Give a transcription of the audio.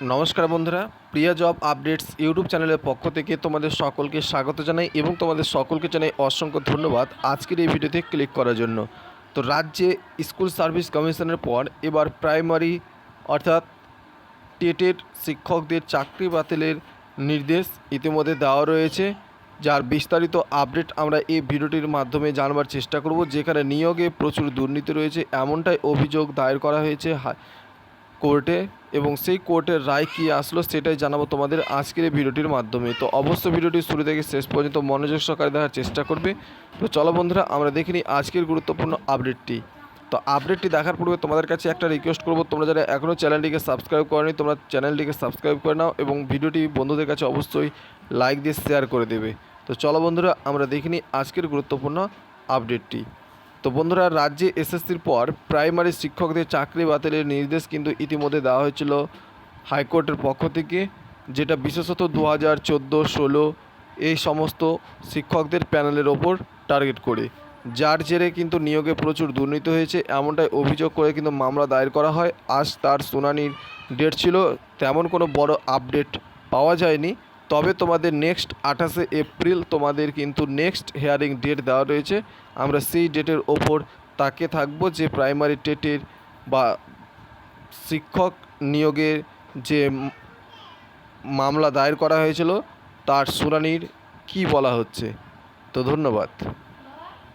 নমস্কার বন্ধুরা, প্রিয়া job updates YouTube চ্যানেলের পক্ষ থেকে তোমাদের সকলকে স্বাগত জানাই এবং তোমাদের সকলকে জানাই অসংখ্য ধন্যবাদ আজকের এই ভিডিওতে ক্লিক করার জন্য। তো রাজ্যে স্কুল সার্ভিস কমিশনের পর এবার প্রাইমারি অর্থাৎ টেটের শিক্ষকদের চাকরি বাতিলের নির্দেশ ইতিমধ্যে দেওয়া রয়েছে। যার বিস্তারিত আপডেট আমরা এই ভিডিওটির মাধ্যমে জানবার চেষ্টা করব, যেখানে নিয়োগে প্রচুর দুর্নীতি রয়েছে, এমনটাই অভিযোগ দায়ের করা হয়েছে কোর্টে। এবং সেই কোর্টের রায় কী আসলো সেটাই জানাব তোমাদের আজকের এই ভিডিওটির মাধ্যমে। তো অবশ্যই ভিডিওটি শুরু থেকে শেষ পর্যন্ত মনোযোগ সহকারে দেখার চেষ্টা করবে। তো চলো বন্ধুরা, আমরা দেখে নিই আজকের গুরুত্বপূর্ণ আপডেটটি। তো আপডেটটি দেখার পূর্বে তোমাদের কাছে একটা রিকোয়েস্ট করব। তোমরা যারা এখনও চ্যানেলটিকে সাবস্ক্রাইব করনি, তোমরা চ্যানেলটিকে সাবস্ক্রাইব করে নাও এবং ভিডিওটি বন্ধুদের কাছে অবশ্যই লাইক দিয়ে শেয়ার করে দেবে। তো চলো বন্ধুরা, আমরা দেখে নিই আজকের গুরুত্বপূর্ণ আপডেটটি। তো বন্ধুরা, রাজ্যে এসএসসির পর প্রাইমারি শিক্ষকদের চাকরি বাতিলের নির্দেশ কিন্তু ইতিমধ্যে দেওয়া হয়েছিল হাইকোর্টের পক্ষ থেকে, যেটা বিশেষত দু হাজার চোদ্দ ষোলো এই সমস্ত শিক্ষকদের প্যানেলের ওপর টার্গেট করে। যার জেরে কিন্তু নিয়োগে প্রচুর দুর্নীতি হয়েছে, এমনটাই অভিযোগ করে কিন্তু মামলা দায়ের করা হয়। আজ তার শুনানির ডেট ছিল, তেমন কোনো বড় আপডেট পাওয়া যায়নি। তবে তোমাদের নেক্সট আঠাশে এপ্রিল তোমাদের কিন্তু নেক্সট হেয়ারিং ডেট দেওয়া রয়েছে। আমরা সেই ডেটের ওপর তাকে থাকব যে প্রাইমারি টেটের বা শিক্ষক নিয়োগের যে মামলা দায়ের করা হয়েছিল, তার শুনানির কি বলা হচ্ছে? তো ধন্যবাদ।